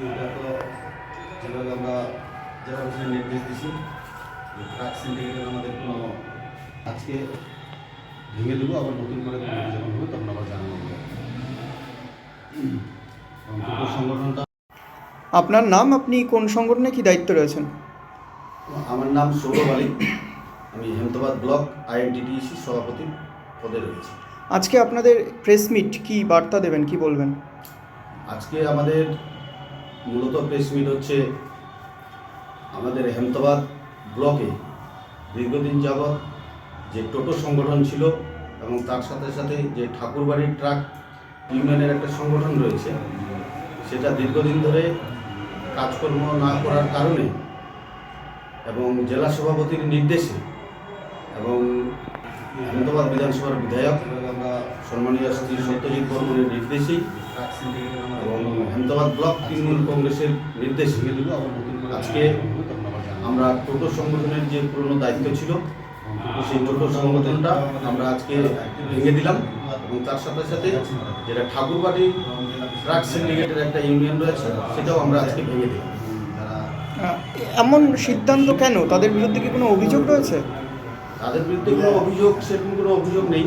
এটা তো যেভাবে আমরা নির্দেশ দিছি যে ট্রাক সিন্ডিকেটের আমাদের কোনো আজকে ভেঙে দেবো আবার নতুন করে কোনো যখন হবে তখন আবার জানানো হবে সংগঠনটা? আপনার নাম আপনি কোন সংগঠনে কি দায়িত্ব রয়েছেন? আমার নাম সৌরভ আলী। আমি হেমতাবাদ ব্লক আইএনটিটিসি সভাপতি পদে রয়েছি। আজকে আপনাদের প্রেস মিট কি বার্তা দেবেন কি বলবেন? আজকে আমাদের মূলত প্রেস মিট হচ্ছে আমাদের হেমতাবাদ ব্লকে। দীর্ঘদিন যাবৎ যে টোটো সংগঠন ছিল এবং তার সাথে সাথে যে ঠাকুরবাড়ির ট্রাক ইউনিয়নের একটা সংগঠন রয়েছে, সেটা দীর্ঘদিন ধরে কাজকর্ম না করার কারণে এবং জেলা সভাপতির নির্দেশে এবং আহমেদাবাদ বিধানসভার বিধায়ক সম্মানীয় শ্রী সত্যজিৎ বর্মনের নির্দেশেই এবং আহমেদাবাদ ব্লক তৃণমূল কংগ্রেসের নির্দেশে আজকে আমরা টোটো সংগঠনের যে পুরনো দায়িত্ব ছিল, সেই টোটো সংগঠনটা আমরা আজকে ভেঙে দিলাম এবং তার সাথে সাথে যেটা ঠাকুরবাড়ি ট্রাক সিন্ডিকেটের একটা ইউনিয়ন রয়েছে, সেটাও আমরা আজকে ভেঙে দিলাম। এমন সিদ্ধান্ত কেন? তাদের বিরুদ্ধে কি কোনো অভিযোগ রয়েছে? তাদের বিরুদ্ধে কোনো অভিযোগ সেরকম কোনো অভিযোগ নেই।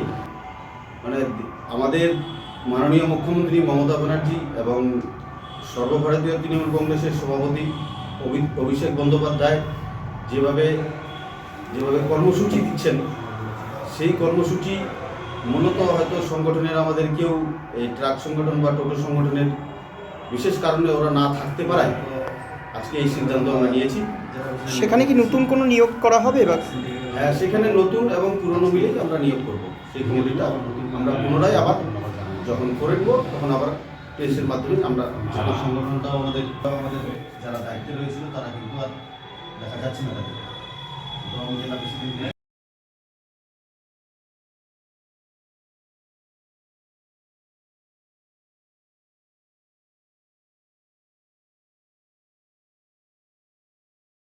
মানে আমাদের মাননীয় মুখ্যমন্ত্রী মমতা ব্যানার্জি এবং সর্বভারতীয় তৃণমূল কংগ্রেসের সভাপতি অভি- অভিষেক বন্দ্যোপাধ্যায় যেভাবে যেভাবে কর্মসূচি দিচ্ছেন সেই কর্মসূচি মূলত হয়তো সংগঠনের আমাদের কেউ এই ট্রাক সংগঠন বা টোটো সংগঠনের বিশেষ কারণে ওরা না থাকতে পারায়। আজকে এই সিদ্ধান্ত আমরা নিয়েছি। সেখানে কি নতুন কোনো নিয়োগ করা হবে বা? হ্যাঁ সেখানে নতুন এবং পুরনো মিলে আমরা নিয়োগ করব। সেই কমিটিটা আমরা পুনরায় আবার যখন করে নেব তখন আবার প্রেসের মাধ্যমে আমরা সংগঠনটাও আমাদের আমাদের যারা দায়িত্বে রয়েছিল তারা কিন্তু আর দেখা যাচ্ছে না তাদের।